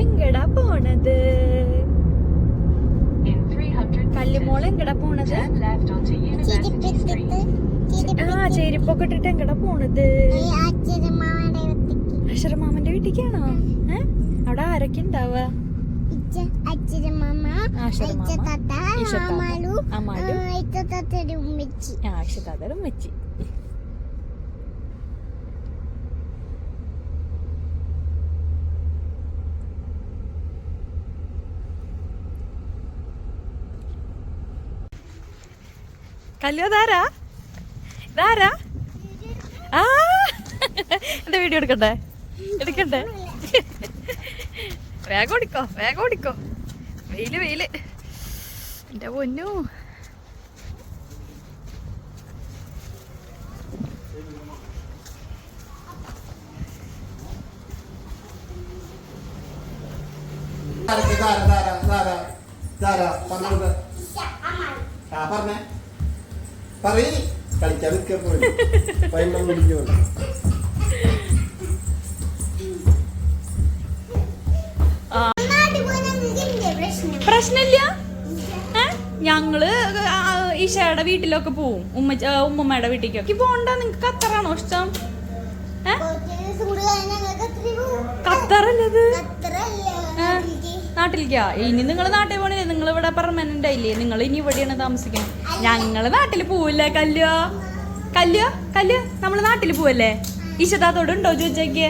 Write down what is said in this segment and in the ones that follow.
എങ്കടാ പോണത്? In 300 കല്ലുമോൾ എങ്ങടാ പോണത്? turn left onto University Street. ആ ചെരുപ്പൊക്കെ ഇട്ടിട്ട് എങ്ങടാ പോണത്? അക്ഷരമാമന്റെ വീട്ടിലേക്കാണോ? ഏ? അവിടെ ആരൊക്കെ ഉണ്ടാവുക? അമാലു അമാലു. ഇച്ചത്താത്തയുടെ ഉമ്മച്ചി. കല്ലു അതാരാ ഇതാരാ? ആ. എന്താ വീഡിയോ എടുക്കണ്ടേ? എടുക്കണ്ടേ? വേഗം ഓടിക്കോ വേഗം ഓടിക്കോ. വെയിൽ വെയിൽ. എന്റെ പൊന്നു. പറഞ്ഞേ. പറയ്. കളിക്കാൻ പ്രശ്നമില്ല? ഞങ്ങൾ ഈശയുടെ വീട്ടിലൊക്കെ പോവും. ഉമ്മ ഉമ്മമ്മയുടെ വീട്ടിലേക്കൊക്കെ പോണ്ട നിങ്ങക്ക് ഖത്തറാണോ ഇഷ്ടം? ഖത്തറല്ലത്? നാട്ടിലേക്കാ. ഇനി നിങ്ങൾ നാട്ടിൽ പോണില്ലേ നിങ്ങൾ ഇവിടെ പെർമനന്റ് ആയില്ലേ? നിങ്ങൾ ഇനി ഇവിടെയാണ് താമസിക്കുന്നത് ഞങ്ങൾ നാട്ടിൽ പോവില്ലേ? കല്യോ കല്യോ കല്യോ നമ്മൾ നാട്ടിൽ പോവല്ലേ? ഇഷതാത്തോട് ഉണ്ടോ ചോദിച്ചേക്ക്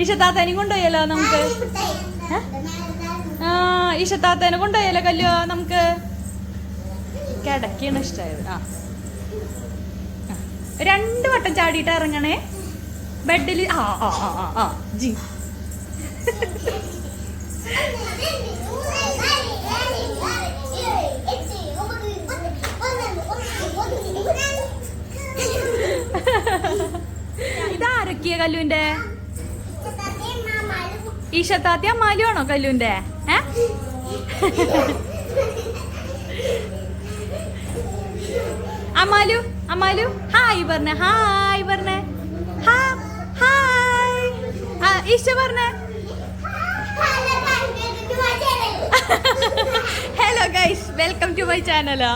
ഈശത്താത്തനെയും കൊണ്ടുപോയല്ലോ നമുക്ക്? ആ ഇഷത്താത്തേനെ കൊണ്ടുപോയല്ലോ കല്യോ നമുക്ക്? കിടക്കാണ് ഇഷ്ടമായത്. ആ. രണ്ടു വട്ടം ചാടിയിട്ട് ഇറങ്ങണേ. ബെഡിൽ ആ ആ ആ ആ ജി. ഇതാരൊക്കെയാ കല്ലുവിന്റെ ഈശത്താത്തിയ അമ്മാലു ആണോ കല്ലുവിന്റെ ഏ? അമാലു അമാലു ഹായ് പറഞ്ഞ ഹായ് പറഞ്ഞ. ഹായ്. ഈശ പറഞ്ഞ. Hello guys welcome to my ചാനലാ